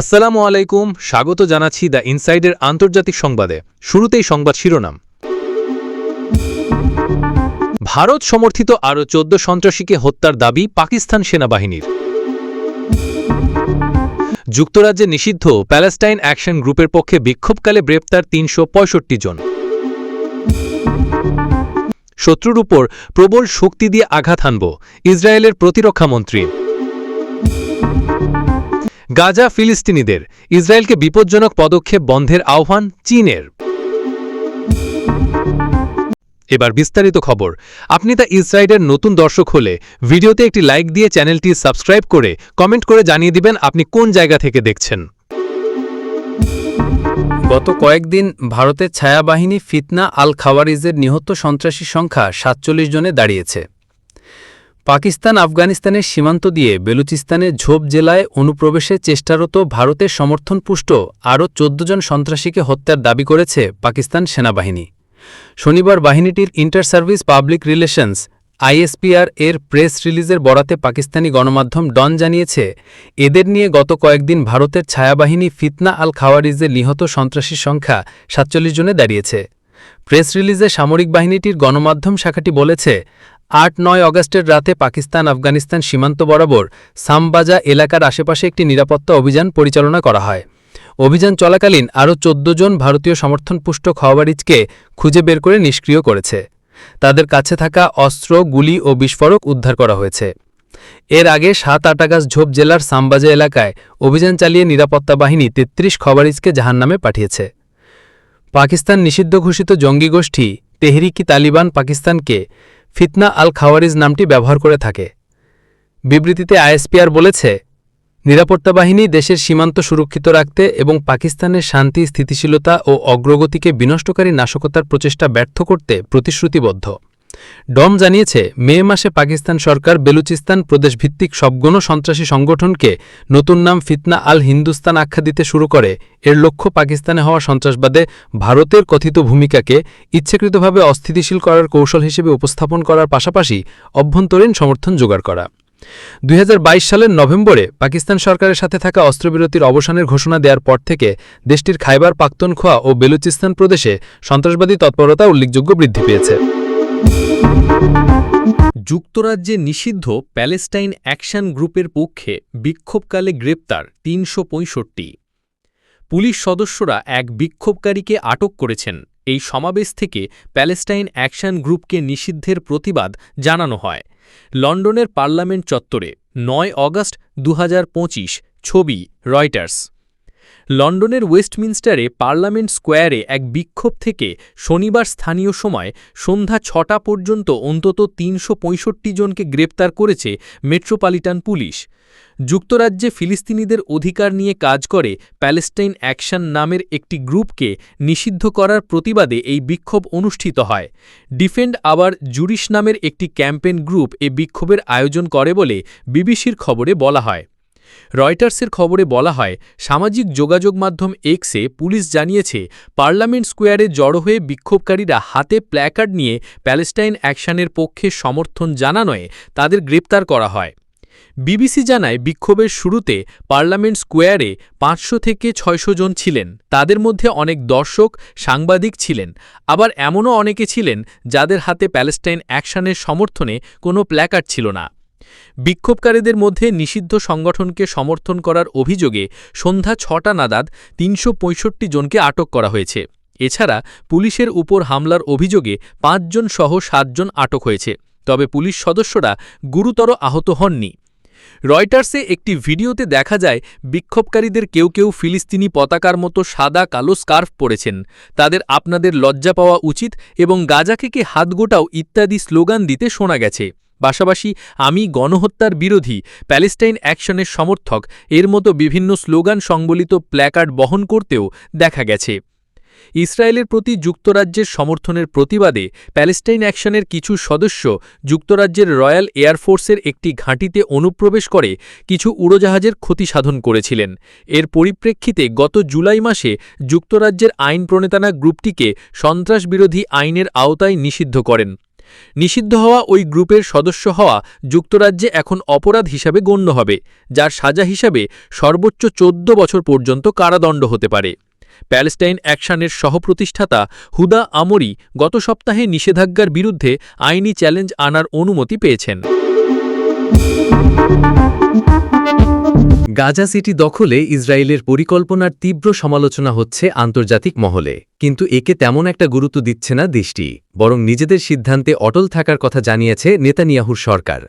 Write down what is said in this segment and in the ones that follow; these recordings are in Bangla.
আসসালামু আলাইকুম, স্বাগত জানাচ্ছি দ্য ইনসাইডের আন্তর্জাতিক সংবাদে। শুরুতেই সংবাদ শিরোনাম। ভারত সমর্থিত আরও চোদ্দ সন্ত্রাসীকে হত্যার দাবি পাকিস্তান সেনাবাহিনীর। যুক্তরাজ্যে নিষিদ্ধ প্যালেস্টাইন অ্যাকশন গ্রুপের পক্ষে বিক্ষোভকালে গ্রেপ্তার তিনশো পঁয়ষট্টি জন। শত্রুর উপর প্রবল শক্তি দিয়ে আঘাত হানব ইসরায়েলের প্রতিরক্ষামন্ত্রী গাজা ফিলিস্তিনিদের ইসরায়েলকে বিপজ্জনক পদক্ষেপ বন্ধের আহ্বান চীনের। এবার বিস্তারিত খবর। আপনি তা ইসরায়েলের নতুন দর্শক হলে ভিডিওতে একটি লাইক দিয়ে চ্যানেলটি সাবস্ক্রাইব করে কমেন্ট করে জানিয়ে দিবেন আপনি কোন জায়গা থেকে দেখছেন। গত কয়েকদিন ভারতের ছায়াবাহিনী ফিতনা আল খাওয়ারিজের নিহত সন্ত্রাসী সংখ্যা সাতচল্লিশ জনে দাঁড়িয়েছে। পাকিস্তান আফগানিস্তানের সীমান্ত দিয়ে বেলুচিস্তানের ঝোপ জেলায় অনুপ্রবেশে চেষ্টারত ভারতের সমর্থনপুষ্ট আরও চোদ্দ জন সন্ত্রাসীকে হত্যার দাবি করেছে পাকিস্তান সেনাবাহিনী। শনিবার বাহিনীটির inter service public relations ISPR এর প্রেস রিলিজের বরাতে পাকিস্তানি গণমাধ্যম ডন জানিয়েছে, এদের নিয়ে গত কয়েকদিন ভারতের ছায়াবাহিনী ফিতনা আল খাওয়ারিজে নিহত সন্ত্রাসীর সংখ্যা সাতচল্লিশ জনে দাঁড়িয়েছে। প্রেস রিলিজে সামরিক বাহিনীটির গণমাধ্যম শাখাটি বলেছে আট নয় অগস্টের রাতে পাকিস্তান আফগানিস্তান সীমান্ত বরাবর সামবাজা এলাকার আশেপাশে একটি নিরাপত্তা অভিযান পরিচালনা করা হয়। অভিযান চলাকালীন আরও চোদ্দ জন ভারতীয় সমর্থনপুষ্ট খাওয়ারিজকে খুঁজে বের করে নিষ্ক্রিয় করেছে। তাদের কাছে থাকা অস্ত্র, গুলি ও বিস্ফোরক উদ্ধার করা হয়েছে। এর আগে সাত আট আগস্ট ঝোপ জেলার সামবাজা এলাকায় অভিযান চালিয়ে নিরাপত্তা বাহিনী তেত্রিশ খবরিজকে জাহান্নামে পাঠিয়েছে। পাকিস্তান নিষিদ্ধ ঘোষিত জঙ্গি গোষ্ঠী তেহরিকি তালিবান পাকিস্তানকে ফিতনা আল খাওয়ারিজ নামটি ব্যবহার করে থাকে। বিবৃতিতে আইএসপিআর বলেছে, নিরাপত্তা বাহিনী দেশের সীমান্ত সুরক্ষিত রাখতে এবং পাকিস্তানের শান্তি, স্থিতিশীলতা ও অগ্রগতিকে বিনষ্টকারী নাশকতার প্রচেষ্টা ব্যর্থ করতে প্রতিশ্রুতিবদ্ধ। ডম জানিয়েছে, মে মাসে পাকিস্তান সরকার বেলুচিস্তান প্রদেশভিত্তিক সবগণ সন্ত্রাসী সংগঠনকে নতুন নাম ফিতনা আল হিন্দুস্তান আখ্যা দিতে শুরু করে। এর লক্ষ্য পাকিস্তানে হওয়া সন্ত্রাসবাদে ভারতের কথিত ভূমিকাকে ইচ্ছাকৃতভাবে অস্থিতিশীল করার কৌশল হিসেবে উপস্থাপন করার পাশাপাশি অভ্যন্তরীণ সমর্থন জোগাড় করা। দুই হাজার বাইশ সালের নভেম্বরে পাকিস্তান সরকারের সাথে থাকা অস্ত্রবিরতির অবসানের ঘোষণা দেওয়ার পর থেকে দেশটির খাইবার পাক্তনখোয়া ও বেলুচিস্তান প্রদেশে সন্ত্রাসবাদী তৎপরতা উল্লেখযোগ্য বৃদ্ধি পেয়েছে। যুক্তরাজ্যে নিষিদ্ধ প্যালেস্টাইন অ্যাকশন গ্রুপের পক্ষে বিক্ষোভকালে গ্রেপ্তার তিনশো পঁয়ষট্টি। পুলিশ সদস্যরা এক বিক্ষোভকারীকে আটক করেছেন। এই সমাবেশ থেকে প্যালেস্টাইন অ্যাকশন গ্রুপকে নিষিদ্ধের প্রতিবাদ জানানো হয়। লন্ডনের পার্লামেন্ট চত্বরে নয় অগস্ট দুহাজার পঁচিশ, ছবি, রয়টার্স। লন্ডনের ওয়েস্টমিনস্টারে পার্লামেন্ট স্কোয়ারে এক বিক্ষোভ থেকে শনিবার স্থানীয় সময় সন্ধ্যা ছটা পর্যন্ত অন্তত তিনশো পঁয়ষট্টি জনকে গ্রেপ্তার করেছে মেট্রোপলিটান পুলিশ। যুক্তরাজ্যে ফিলিস্তিনিদের অধিকার নিয়ে কাজ করে প্যালেস্টাইন অ্যাকশন নামের একটি গ্রুপকে নিষিদ্ধ করার প্রতিবাদে এই বিক্ষোভ অনুষ্ঠিত হয়। ডিফেন্ড আবার জুরিশ নামের একটি ক্যাম্পেন গ্রুপ এ বিক্ষোভের আয়োজন করে বলে বিবিসির খবরে বলা হয়। রয়টার্সের খবরে বলা হয়, সামাজিক যোগাযোগ মাধ্যম এক্সে পুলিশ জানিয়েছে, পার্লামেন্ট স্কোয়ারে জড়ো হয়ে বিক্ষোভকারীরা হাতে প্ল্যাকার্ড নিয়ে প্যালেস্টাইন অ্যাকশনের পক্ষে সমর্থন জানানোয় তাদের গ্রেপ্তার করা হয়। বিবিসি জানায়, বিক্ষোভের শুরুতে পার্লামেন্ট স্কোয়ারে পাঁচশো থেকে ছয়শো জন ছিলেন। তাদের মধ্যে অনেক দর্শক, সাংবাদিক ছিলেন। আবার এমনও অনেকে ছিলেন যাদের হাতে প্যালেস্টাইন অ্যাকশনের সমর্থনে কোনো প্ল্যাকার্ড ছিল না। বিক্ষোভকারীদের মধ্যে নিষিদ্ধ সংগঠনকে সমর্থন করার অভিযোগে সন্ধ্যা ছটা নাদাদ তিনশো পঁয়ষট্টি জনকে আটক করা হয়েছে। এছাড়া পুলিশের উপর হামলার অভিযোগে পাঁচজন সহ সাতজন আটক হয়েছে। তবে পুলিশ সদস্যরা গুরুতর আহত হননি। রয়টার্সে একটি ভিডিওতে দেখা যায়, বিক্ষোভকারীদের কেউ কেউ ফিলিস্তিনি পতাকার মতো সাদা কালো স্কার্ফ পরেছেন। তাদের আপনাদের লজ্জা পাওয়া উচিত এবং গাজাকে হাতগোটাও ইত্যাদি স্লোগান দিতে শোনা গেছে। পাশাপাশি আমি গণহত্যার বিরোধী প্যালেস্টাইন অ্যাকশনের সমর্থক। এর মতো বিভিন্ন স্লোগান সংবলিত প্ল্যাকার্ড বহন করতেও দেখা গেছে। ইসরায়েলের প্রতি যুক্তরাজ্যের সমর্থনের প্রতিবাদে প্যালেস্টাইন অ্যাকশনের কিছু সদস্য যুক্তরাজ্যের রয়্যাল এয়ারফোর্সের একটি ঘাঁটিতে অনুপ্রবেশ করে কিছু উড়োজাহাজের ক্ষতি সাধন করেছিলেন। এর পরিপ্রেক্ষিতে গত জুলাই মাসে যুক্তরাজ্যের আইন প্রণেতানা গ্রুপটিকে সন্ত্রাসবিরোধী আইনের আওতায় নিষিদ্ধ করেন। নিষিদ্ধ হওয়া ওই গ্রুপের সদস্য হওয়া যুক্তরাজ্যে এখন অপরাধ হিসাবে গণ্য হবে, যার সাজা হিসাবে সর্বোচ্চ চোদ্দ বছর পর্যন্ত কারাদণ্ড হতে পারে। প্যালেস্টাইন অ্যাকশনের সহপ্রতিষ্ঠাতা হুদা আমরি গত সপ্তাহে নিষেধাজ্ঞার বিরুদ্ধে আইনি চ্যালেঞ্জ আনার অনুমতি পেয়েছেন। গাজা সিটি দখলে ইসরায়েলের পরিকল্পনার তীব্র সমালোচনা হচ্ছে আন্তর্জাতিক মহলে। কিন্তু একে তেমন একটা গুরুত্ব দিচ্ছে না দেশটি, বরং নিজেদের সিদ্ধান্তে অটল থাকার কথা জানিয়েছে নেতানিয়াহুর সরকার।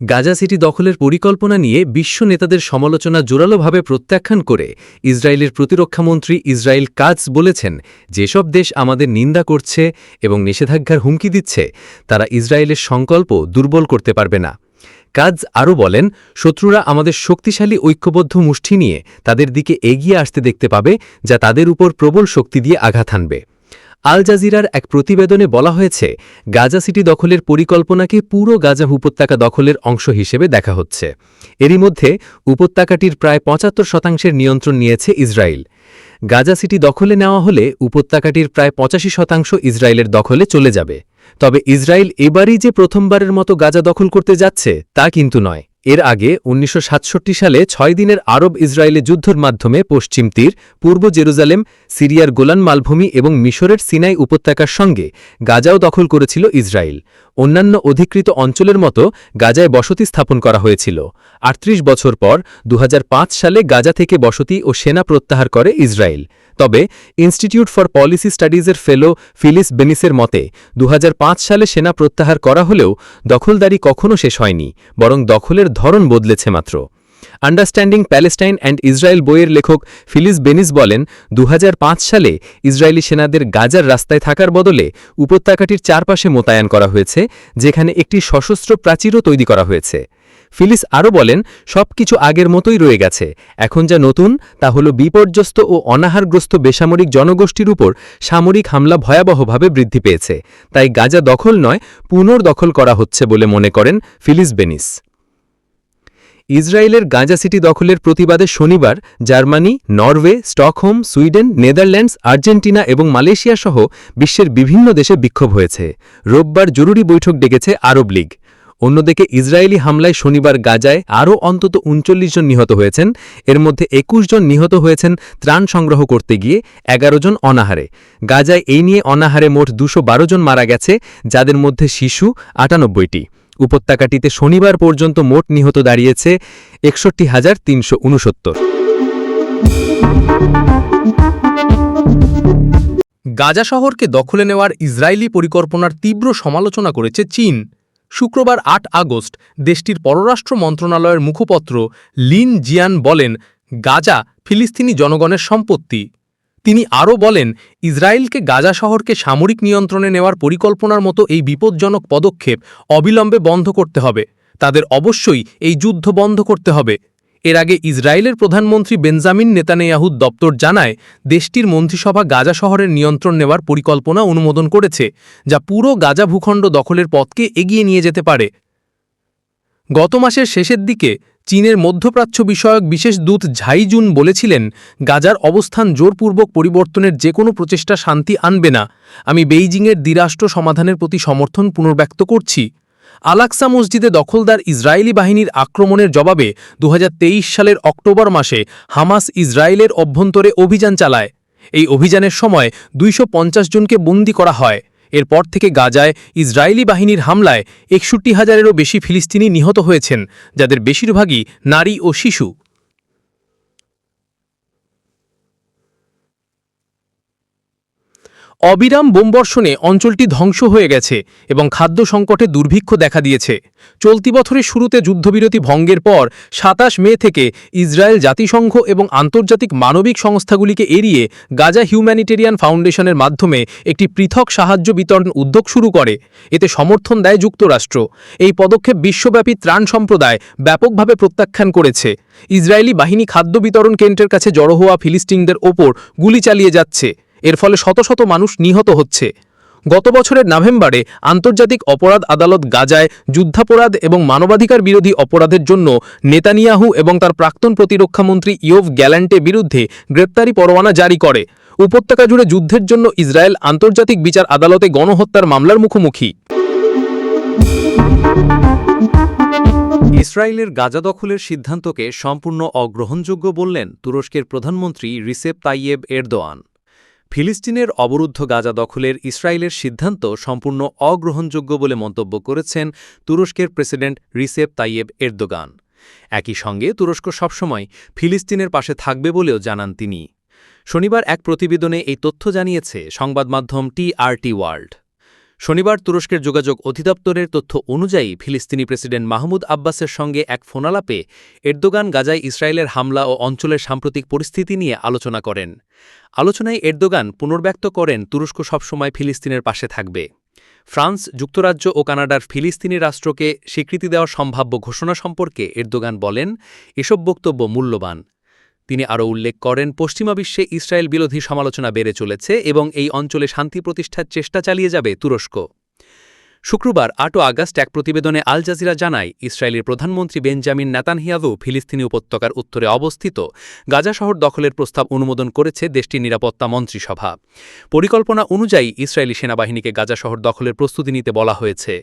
গাজা সিটি দখলের পরিকল্পনা নিয়ে বিশ্ব নেতাদের সমালোচনা জোরালোভাবে প্রত্যাখ্যান করে ইসরায়েলের প্রতিরক্ষামন্ত্রী ইসরায়েল কাজ বলেছেন, যেসব দেশ আমাদের নিন্দা করছে এবং নিষেধাজ্ঞার হুমকি দিচ্ছে, তারা ইসরায়েলের সংকল্প দুর্বল করতে পারবে না। কাজ আরও বলেন, শত্রুরা আমাদের শক্তিশালী, ঐক্যবদ্ধ মুষ্টি নিয়ে তাদের দিকে এগিয়ে আসতে দেখতে পাবে, যা তাদের উপর প্রবল শক্তি দিয়ে আঘাত হানবে। আল জাজিরার এক প্রতিবেদনে বলা হয়েছে, গাজা সিটি দখলের পরিকল্পনাকে পুরো গাজা উপত্যকা দখলের অংশ হিসেবে দেখা হচ্ছে। এরই মধ্যে উপত্যকাটির প্রায় পঁচাত্তর শতাংশের নিয়ন্ত্রণ নিয়েছে ইসরায়েল। গাজা সিটি দখলে নেওয়া হলে উপত্যকাটির প্রায় পঁচাশি শতাংশ ইসরায়েলের দখলে চলে যাবে। তবে ইসরায়েল এবারই যে প্রথমবারের মতো গাজা দখল করতে যাচ্ছে, তা কিন্তু নয়। এর আগে উনিশশো সাতষট্টি সালে ছয় দিনের আরব ইসরায়েলে যুদ্ধের মাধ্যমে পশ্চিম তীর, পূর্ব জেরুজালেম, সিরিয়ার গোলান মালভূমি এবং মিশরের সিনাই উপত্যকার সঙ্গে গাজাও দখল করেছিল ইসরায়েল। অন্যান্য অধিকৃত অঞ্চলের মতো গাজায় বসতি স্থাপন করা হয়েছিল। আটত্রিশ বছর পর দুহাজার পাঁচ সালে গাজা থেকে বসতি ও সেনা প্রত্যাহার করে ইসরায়েল। তবে ইনস্টিটিউট ফর পলিসি স্টাডিজের ফেলো ফিলিস বেনিসের মতে, দুহাজার পাঁচ সালে সেনা প্রত্যাহার করা হলেও দখলদারি কখনও শেষ হয়নি, বরং দখলের ধরন বদলেছে মাত্র। আন্ডারস্ট্যান্ডিং প্যালেস্টাইন অ্যান্ড ইসরায়েল বইয়ের লেখক ফিলিস বেনিস বলেন দু হাজার পাঁচ সালে ইসরায়েলি সেনাদের গাজার রাস্তায় থাকার বদলে উপত্যকাটির চারপাশে মোতায়েন করা হয়েছে, যেখানে একটি সশস্ত্র প্রাচীরও তৈরি করা হয়েছে। ফিলিস আরও বলেন সব কিছু আগের মতোই রয়ে গেছে। এখন যা নতুন, তা হল বিপর্যস্ত ও অনাহারগ্রস্ত বেসামরিক জনগোষ্ঠীর উপর সামরিক হামলা ভয়াবহভাবে বৃদ্ধি পেয়েছে। তাই গাজা দখল নয়, পুনর্দখল করা হচ্ছে বলে মনে করেন ফিলিস বেনিস। ইসরায়েলের গাঁজা সিটি দখলের প্রতিবাদে শনিবার Germany, Norway, Stockholm, Sweden, Netherlands, Argentina এবং মালয়েশিয়া সহ বিশ্বের বিভিন্ন দেশে বিক্ষোভ হয়েছে। রোববার জরুরি বৈঠক ডেকেছে আরব লীগ। অন্যদিকে ইসরায়েলি হামলায় শনিবার গাজায় আরও অন্তত উনচল্লিশ জন নিহত হয়েছেন। এর মধ্যে একুশ জন নিহত হয়েছেন ত্রাণ সংগ্রহ করতে গিয়ে, এগারো জন অনাহারে। গাজায় এই নিয়ে অনাহারে মোট দুশো জন মারা গেছে, যাদের মধ্যে শিশু আটানব্বইটি। উপত্যকাটিতে শনিবার পর্যন্ত মোট নিহত দাঁড়িয়েছে একষট্টি হাজার তিনশো গাজা শহরকে দখলে নেওয়ার ইসরায়েলি পরিকল্পনার তীব্র সমালোচনা করেছে চীন। শুক্রবার আট আগস্ট দেশটির পররাষ্ট্র মন্ত্রণালয়ের মুখপত্র লিন জিয়ান বলেন, গাজা ফিলিস্তিনি জনগণের সম্পত্তি। তিনি আরও বলেন, ইসরায়েলকে গাজা শহরকে সামরিক নিয়ন্ত্রণে নেওয়ার পরিকল্পনার মতো এই বিপজ্জনক পদক্ষেপ অবিলম্বে বন্ধ করতে হবে। তাদের অবশ্যই এই যুদ্ধ বন্ধ করতে হবে। এর আগে ইসরায়েলের প্রধানমন্ত্রী বেঞ্জামিন নেতানিয়াহুদ দপ্তর জানায়, দেশটির মন্ত্রিসভা গাজা শহরের নিয়ন্ত্রণ নেওয়ার পরিকল্পনা অনুমোদন করেছে, যা পুরো গাজা ভূখণ্ড দখলের পথকে এগিয়ে নিয়ে যেতে পারে। গত মাসের শেষের দিকে চীনের মধ্যপ্রাচ্য বিষয়ক বিশেষ দূত ঝাইজুন বলেছিলেন, গাজার অবস্থান জোরপূর্বক পরিবর্তনের যে কোনো প্রচেষ্টা শান্তি আনবে না। আমি বেইজিংয়ের দ্বিরাষ্ট্র সমাধানের প্রতি সমর্থন পুনর্ব্যক্ত করছি। আলাক্সা মসজিদে দখলদার ইসরায়েলি বাহিনীর আক্রমণের জবাবে দু হাজার তেইশ সালের অক্টোবর মাসে হামাস ইসরায়েলের অভ্যন্তরে অভিযান চালায়। এই অভিযানের সময় দুইশ পঞ্চাশ জনকে বন্দি করা হয়। এরপর থেকে গাজায় ইসরায়েলি বাহিনীর হামলায় একষট্টি হাজারেরও বেশি ফিলিস্তিনি নিহত হয়েছেন, যাদের বেশিরভাগই নারী ও শিশু। অবিরাম বোমবর্ষণে অঞ্চলটি ধ্বংস হয়ে গেছে এবং খাদ্য সংকটে দুর্ভিক্ষ দেখা দিয়েছে। চলতি বছরের শুরুতে যুদ্ধবিরতি ভঙ্গের পর সাতাশ মে থেকে ইসরায়েল জাতিসংঘ এবং আন্তর্জাতিক মানবিক সংস্থাগুলিকে এড়িয়ে গাজা হিউম্যানিটেরিয়ান ফাউন্ডেশনের মাধ্যমে একটি পৃথক সাহায্য বিতরণ উদ্যোগ শুরু করে। এতে সমর্থন দেয় যুক্তরাষ্ট্র। এই পদক্ষেপ বিশ্বব্যাপী ত্রাণ সম্প্রদায় ব্যাপকভাবে প্রত্যাখ্যান করেছে। ইসরায়েলি বাহিনী খাদ্য বিতরণ কেন্দ্রের কাছে জড়ো হওয়া ফিলিস্তিনদের ওপর গুলি চালিয়ে যাচ্ছে। এর ফলে শত শত মানুষ নিহত হচ্ছে। গত বছরের নভেম্বরে আন্তর্জাতিক অপরাধ আদালত গাজায় যুদ্ধাপরাধ এবং মানবাধিকার বিরোধী অপরাধের জন্য নেতানিয়াহু এবং তার প্রাক্তন প্রতিরক্ষামন্ত্রী ইয়োভ গ্যালান্টে বিরুদ্ধে গ্রেপ্তারি পরোয়ানা জারি করে। উপত্যকা জুড়ে যুদ্ধের জন্য ইসরায়েল আন্তর্জাতিক বিচার আদালতে গণহত্যার মামলার মুখোমুখি। ইসরায়েলের গাজা দখলের সিদ্ধান্তকে সম্পূর্ণ অগ্রহণযোগ্য বললেন তুরস্কের প্রধানমন্ত্রী রিসেপ তাইয়েব এরদোয়ান। ফিলিস্তিনের অবরুদ্ধ গাজা দখলের ইসরায়েলের সিদ্ধান্ত সম্পূর্ণ অগ্রহণযোগ্য বলে মন্তব্য করেছেন তুরস্কের প্রেসিডেন্ট রিসেপ তাইয়েব এরদোগান। একই সঙ্গে তুরস্ক সবসময় ফিলিস্তিনের পাশে থাকবে বলেও জানান তিনি। শনিবার এক প্রতিবেদনে এই তথ্য জানিয়েছে সংবাদ মাধ্যম টিআরটি ওয়ার্ল্ড। শনিবার তুরস্কের যোগাযোগ অধিদপ্তরের তথ্য অনুযায়ী ফিলিস্তিনি প্রেসিডেন্ট মাহমুদ আব্বাসের সঙ্গে এক ফোনালাপে এরদোগান গাজায় ইসরায়েলের হামলা ও অঞ্চলের সাম্প্রতিক পরিস্থিতি নিয়ে আলোচনা করেন। আলোচনায় এরদোগান পুনর্ব্যক্ত করেন, তুরস্ক সবসময় ফিলিস্তিনের পাশে থাকবে। ফ্রান্স, যুক্তরাজ্য ও কানাডার ফিলিস্তিনি রাষ্ট্রকে স্বীকৃতি দেওয়ার সম্ভাব্য ঘোষণা সম্পর্কে এরদোগান বলেন, এসব বক্তব্য মূল্যবান। তিনি আরও উল্লেখ করেন, পশ্চিমা বিশ্বে ইসরায়েল বিরোধী সমালোচনা বেড়ে চলেছে এবং এই অঞ্চলে শান্তি প্রতিষ্ঠার চেষ্টা চালিয়ে যাবে তুরস্ক। শুক্রবার, আটও আগস্ট, এক প্রতিবেদনে আল জাজিরা জানায়, ইসরায়েলের প্রধানমন্ত্রী বেঞ্জামিন নেতানহিয়াভু ফিলিস্তিনি উপত্যকার উত্তরে অবস্থিত গাজা শহর দখলের প্রস্তাব অনুমোদন করেছে দেশটির নিরাপত্তা মন্ত্রিসভা। পরিকল্পনা অনুযায়ী ইসরায়েলি সেনাবাহিনীকে গাজা শহর দখলের প্রস্তুতি নিতে বলা হয়েছে।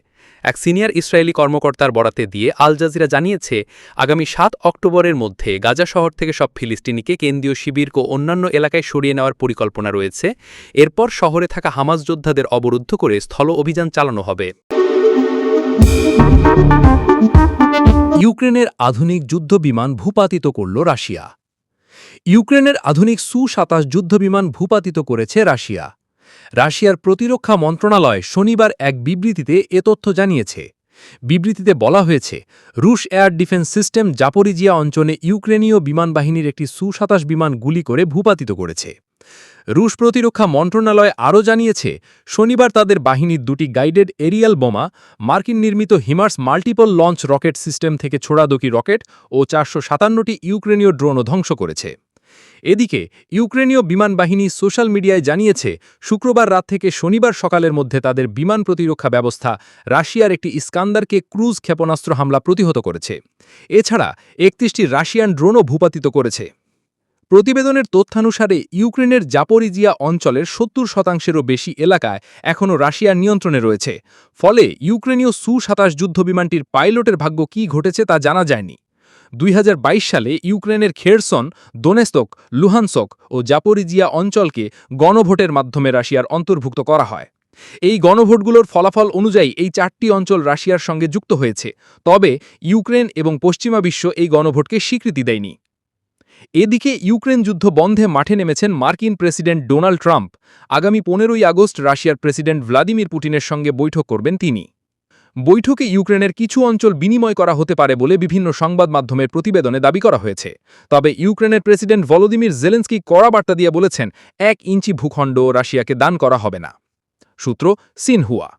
এক সিনিয়র ইসরায়েলি কর্মকর্তার বরাতে দিয়ে আল জাজিরা জানিয়েছে, আগামী সাত অক্টোবরের মধ্যে গাজা শহর থেকে সব ফিলিস্তিনিকে কেন্দ্রীয় শিবির ও অন্যান্য এলাকায় সরিয়ে নেওয়ার পরিকল্পনা রয়েছে। এরপর শহরে থাকা হামাজ যোদ্ধাদের অবরুদ্ধ করে স্থল অভিযান চালানো হবে। ইউক্রেনের আধুনিক যুদ্ধবিমান ভূপাতিত করল রাশিয়া। ইউক্রেনের আধুনিক সু সাতাশ যুদ্ধবিমান ভূপাতিত করেছে রাশিয়া। রাশিয়ার প্রতিরক্ষা মন্ত্রণালয় শনিবার এক বিবৃতিতে এ তথ্য জানিয়েছে। বিবৃতিতে বলা হয়েছে, রুশ এয়ার ডিফেন্স সিস্টেম জাপরিজিয়া অঞ্চলে ইউক্রেনীয় বিমানবাহিনীর একটি সু সাতাশ বিমান গুলি করে ভূপাতিত করেছে। রুশ প্রতিরক্ষা মন্ত্রণালয় আরও জানিয়েছে, শনিবার তাদের বাহিনীর দুটি গাইডেড এরিয়াল বোমা, মার্কিন নির্মিত HIMARS multiple launch rocket system থেকে ছোড়াদকি রকেট ও চারশো সাতান্নটি ইউক্রেনীয় ড্রোনও ধ্বংস করেছে। এদিকে, ইউক্রেনীয় বিমান বাহিনী সোশ্যাল মিডিয়ায় জানিয়েছে, শুক্রবার রাত থেকে শনিবার সকালের মধ্যে তাদের বিমান প্রতিরক্ষা ব্যবস্থা রাশিয়ার একটি ইস্কান্দারকে ক্রুজ ক্ষেপণাস্ত্র হামলা প্রতিহত করেছে। এছাড়া, একত্রিশটি রাশিয়ান ড্রোনও ভূপাতিত করেছে। প্রতিবেদনের তথ্যানুসারে, ইউক্রেনের জাপরিজিয়া অঞ্চলের সত্তর শতাংশেরও বেশি এলাকায় এখনও রাশিয়ার নিয়ন্ত্রণে রয়েছে। ফলে, ইউক্রেনীয় সু সাতাশ যুদ্ধবিমানটির পাইলটের ভাগ্য কী ঘটেছে তা জানা যায়নি। দুই হাজার বাইশ সালে ইউক্রেনের খেরসন, দোনেস্তক, লুহানসক ও জাপোরিজিয়া অঞ্চলকে গণভোটের মাধ্যমে রাশিয়ার অন্তর্ভুক্ত করা হয়। এই গণভোটগুলোর ফলাফল অনুযায়ী এই চারটি অঞ্চল রাশিয়ার সঙ্গে যুক্ত হয়েছে, তবে ইউক্রেন এবং পশ্চিমা বিশ্ব এই গণভোটকে স্বীকৃতি দেয়নি। এদিকে ইউক্রেন যুদ্ধ বন্ধে মাঠে নেমেছেন মার্কিন প্রেসিডেন্ট ডোনাল্ড ট্রাম্প। আগামী পনেরোই আগস্ট রাশিয়ার প্রেসিডেন্ট ভ্লাদিমির পুটিনের সঙ্গে বৈঠক করবেন তিনি। বৈঠকে ইউক্রেনের কিছু অঞ্চল বিনিময় করা হতে পারে বলে বিভিন্ন সংবাদ মাধ্যমের প্রতিবেদনে দাবি করা হয়েছে। তবে ইউক্রেনের প্রেসিডেন্ট ভলোদিমির জেলেন্সকি কড়া বার্তা দিয়ে বলেছেন, এক ইঞ্চি ভূখণ্ড রাশিয়াকে দান করা হবে না। সূত্র সিনহুয়া।